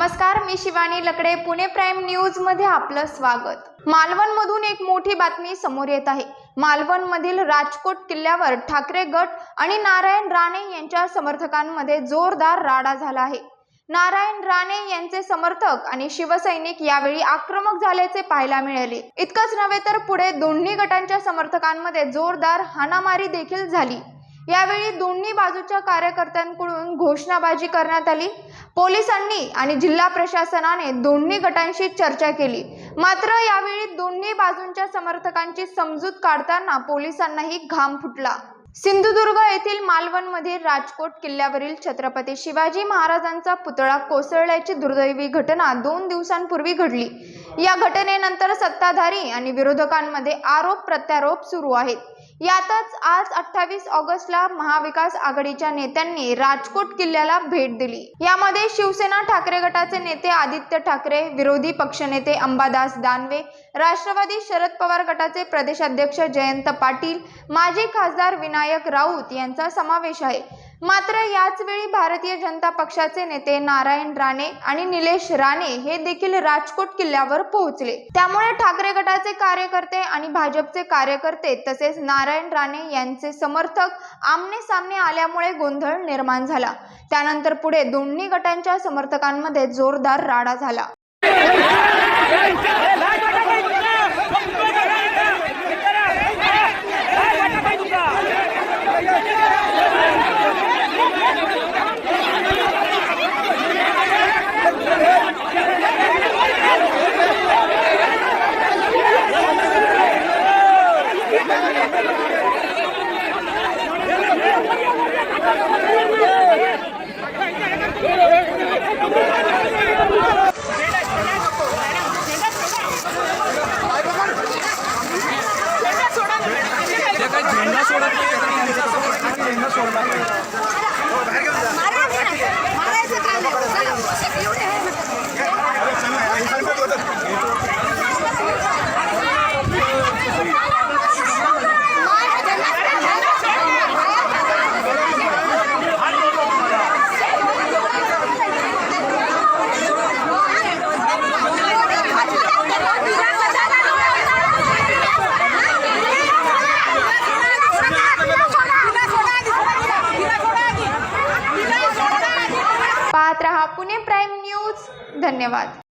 नमस्कार मी शिवानी लकडे पुणे प्राईम न्यूजमध्ये आपलं स्वागत. मालवणमधून एक मोठी बातमी समोर येत आहे. मालवणमधील राजकोट किल्ल्यावर ठाकरे गट आणि नारायण राणे यांच्या समर्थकांमध्ये जोरदार राडा झाला आहे. नारायण राणे यांचे समर्थक आणि शिवसैनिक यावेळी आक्रमक झाल्याचे पाहायला मिळाले. इतकंच नव्हे तर पुढे दोन्ही गटांच्या समर्थकांमध्ये जोरदार हाणामारी देखील झाली. यावेळी दोन्ही बाजूच्या कार्यकर्त्यांकडून घोषणाबाजी करण्यात आली. पोलिसांनी आणि जिल्हा प्रशासनाने दोन्ही गटांशी चर्चा केली. मात्र यावेळी दोन्ही बाजूंच्या समर्थकांची समजूत काढताना पोलिसांनाही घाम फुटला. सिंधुदुर्ग येथील मालवणमधील राजकोट किल्ल्यावरील छत्रपती शिवाजी महाराजांचा पुतळा कोसळल्याची दुर्दैवी घटना दोन दिवसांपूर्वी घडली. या घटनेनंतर सत्ताधारी आणि विरोधकांमध्ये आरोप प्रत्यारोप सुरू आहेत. यातच आज अठ्ठावीस ऑगस्टला महाविकास आघाडीच्या नेत्यांनी राजकोट किल्ल्याला भेट दिली. यामध्ये शिवसेना ठाकरे गटाचे नेते आदित्य ठाकरे विरोधी पक्षनेते अंबादास दानवे राष्ट्रवादी शरद पवार गटाचे प्रदेशाध्यक्ष जयंत पाटील माजी खासदार विनायक राऊत यांचा समावेश आहे. मात्र याच वेळी भारतीय जनता पक्षाचे नेते नारायण राणे आणि निलेश राणे हे देखील राजकोट किल्ल्यावर पोहोचले. त्यामुळे ठाकरे गटाचे कार्यकर्ते आणि भाजपचे कार्यकर्ते तसेच नारायण राणे यांचे समर्थक आमने सामने आल्यामुळे गोंधळ निर्माण झाला. त्यानंतर पुढे दोन्ही गटांच्या समर्थकांमध्ये जोरदार राडा झाला. झेंडा सोडत नाही का त्यांनी यांचा समर्थकांनी झेंडा सोडला रहा पुणे प्राईम न्यूज. धन्यवाद.